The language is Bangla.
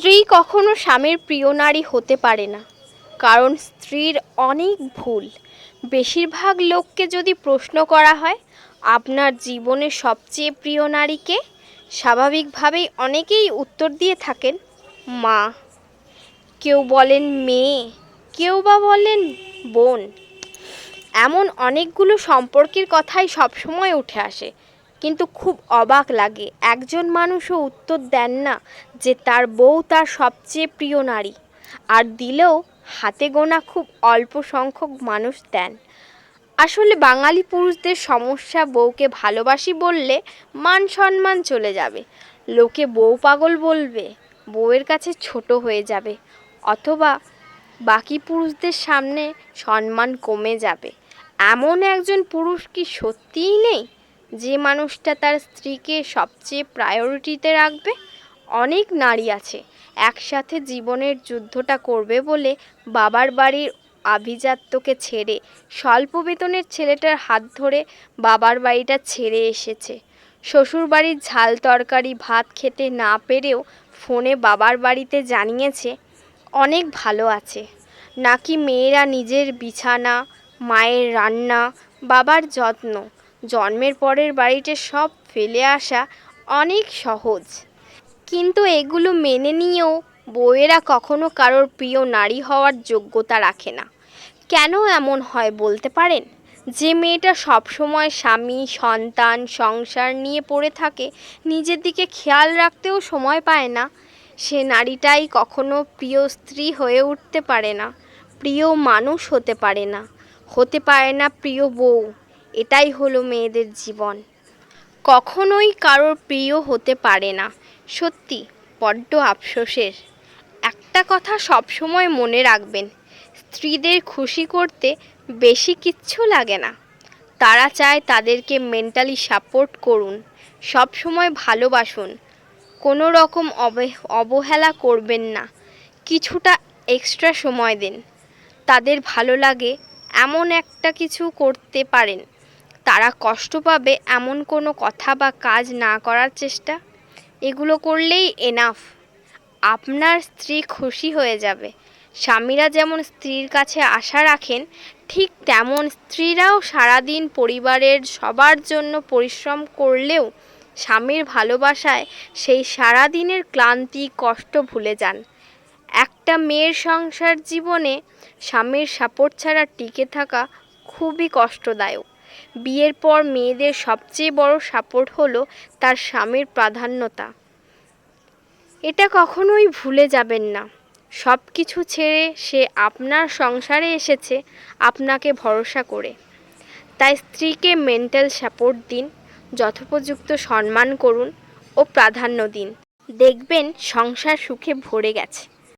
স্ত্রী কখনো স্বামীর প্রিয় নারী হতে পারে না, কারণ স্ত্রীর অনেক ভুল। বেশিরভাগ লোককে যদি প্রশ্ন করা হয়, আপনার জীবনের সবচেয়ে প্রিয় নারীকে স্বাভাবিকভাবেই অনেকেই উত্তর দিয়ে থাকেন, মা। কেউ বলেন, মেয়ে। কেউ বা বলেন, বোন। এমন অনেকগুলো সম্পর্কের কথাই সবসময় উঠে আসে। কিন্তু খুব অবাক লাগে। একজন মানুষও উত্তর দেন না যে তার বউ তার সবচেয়ে প্রিয় নারী। আর দিলেও হাতে গোনা খুব অল্প সংখ্যক মানুষ দেন। আসলে বাঙালি পুরুষদের সমস্যা বউকে ভালোবাসি বললে মান সম্মান চলে যাবে। লোকে বউ পাগল বলবে, বউয়ের কাছে ছোট হয়ে যাবে। অথবা বাকি পুরুষদের সামনে সম্মান কমে যাবে। এমন একজন পুরুষ কি সত্যিই নেই? যে মানুষটা তার স্ত্রীকে সবচেয়ে প্রায়োরিটিতে রাখবে, অনেক নারী আছে একসাথে জীবনের যুদ্ধটা করবে বলে বাবার বাড়ির আভিজাত্যকে ছেড়ে স্বল্প বেতনের ছেলেটার হাত ধরে বাবার বাড়িটা ছেড়ে এসেছে। শ্বশুর বাড়ির ঝাল তরকারি, ভাত খেতে না পেরেও ফোনে বাবার বাড়িতে জানিয়েছে, অনেক ভালো আছে। নাকি মেয়েরা নিজের বিছানা, মায়ের রান্না, বাবার যত্ন জন্মের পরের বাড়িতে সব ফেলে আসা অনেক সহজ। কিন্তু এগুলো মেনে নিয়েও বউয়েরা কখনো কারোর প্রিয় নারী হওয়ার যোগ্যতা রাখে না। কেন এমন হয় বলতে পারেন? যে মেয়েটা সবসময় স্বামী, সন্তান, সংসার নিয়ে পড়ে থাকে, নিজের দিকে খেয়াল রাখতেও সময় পায় না। সে নারীটাই কখনো প্রিয় স্ত্রী হয়ে উঠতে পারে না, প্রিয় মানুষ হতে পারে না, হতে পারে না প্রিয় বউ। এটাই হলো মেয়েদের জীবন। কখনোই কারোর প্রিয় হতে পারে না। সত্যি, বড্ড আফসোসের। একটা কথা সবসময় মনে রাখবেন, স্ত্রীদের খুশি করতে বেশি কিচ্ছু লাগে না। তারা চায় তাদেরকে মেন্টালি সাপোর্ট করুন সব সময় ভালোবাসুন। কোনো রকম অবহেলা করবেন না। কিছুটা এক্সট্রা সময় দিন। তাদের ভালো লাগে এমন একটা কিছু করতে পারেন। তারা কষ্ট পাবে এমন কোনো কথা বা কাজ না করার চেষ্টা? এগুলো করলেই এনাফ আপনার স্ত্রী খুশি হয়ে যাবে। স্বামীরা যেমন স্ত্রীর কাছে আশা রাখেন, ঠিক তেমন স্ত্রীরাও সারাদিন পরিবারের সবার জন্য পরিশ্রম করলেও স্বামীর ভালোবাসায় সেই সারাদিনের ক্লান্তি, কষ্ট ভুলে যান। একটা মেয়ের সংসার জীবনে স্বামীর সাপোর্ট ছাড়া টিকে থাকা খুবই কষ্টদায়ক। বিয়ের পর মেয়েদের সবচেয়ে বড় সাপোর্ট হলো তার স্বামীর প্রাধান্যতা। এটা কখনোই ভুলে যাবেন না। সব কিছু ছেড়ে সে আপনার সংসারে এসেছে আপনাকে ভরসা করে। তাই স্ত্রীকে মেন্টাল সাপোর্ট দিন, যথোপযুক্ত সম্মান করুন ও প্রাধান্য দিন। দেখবেন সংসার সুখে ভরে গেছে।